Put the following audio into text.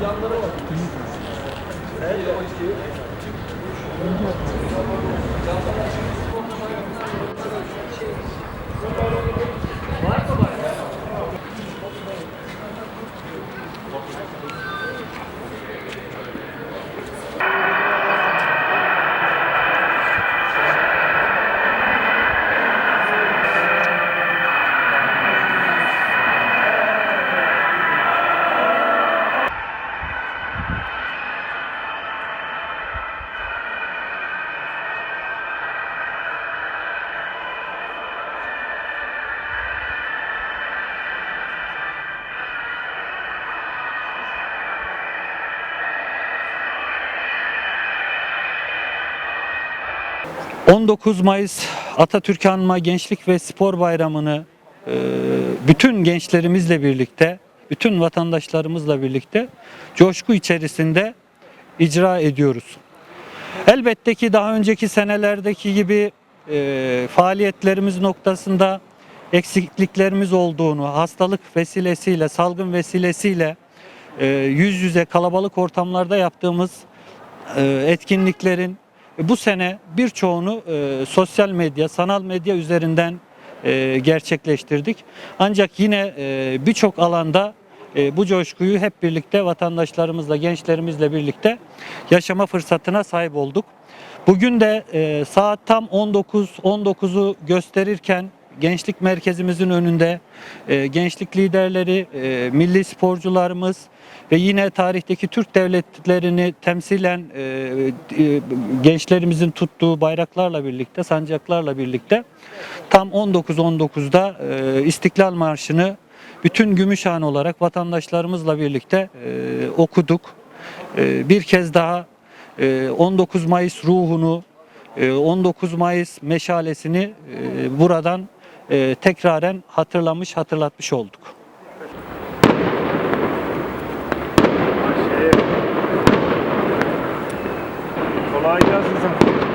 Canlara bak. ...19 Mayıs Atatürk Anma Gençlik ve Spor Bayramı'nı e, bütün gençlerimizle birlikte, bütün vatandaşlarımızla birlikte coşku içerisinde icra ediyoruz. Elbette ki daha önceki senelerdeki gibi e, faaliyetlerimiz noktasında eksikliklerimiz olduğunu, hastalık vesilesiyle, salgın vesilesiyle e, yüz yüze kalabalık ortamlarda yaptığımız etkinliklerin bu sene birçoğunu e, sosyal medya, sanal medya üzerinden e, gerçekleştirdik. Ancak yine e, birçok alanda e, bu coşkuyu hep birlikte vatandaşlarımızla, gençlerimizle birlikte yaşama fırsatına sahip olduk. Bugün de e, saat tam 19 19'u gösterirken gençlik merkezimizin önünde e, gençlik liderleri, e, milli sporcularımız ve yine tarihteki Türk devletlerini temsilen e, gençlerimizin tuttuğu bayraklarla birlikte, sancaklarla birlikte tam 19.19'da e, İstiklal Marşı'nı bütün Gümüşhane olarak vatandaşlarımızla birlikte okuduk. Bir kez daha e, 19 Mayıs ruhunu, e, 19 Mayıs meşalesini buradan e, tekraren hatırlamış, hatırlatmış olduk. Kolay gelsin sana.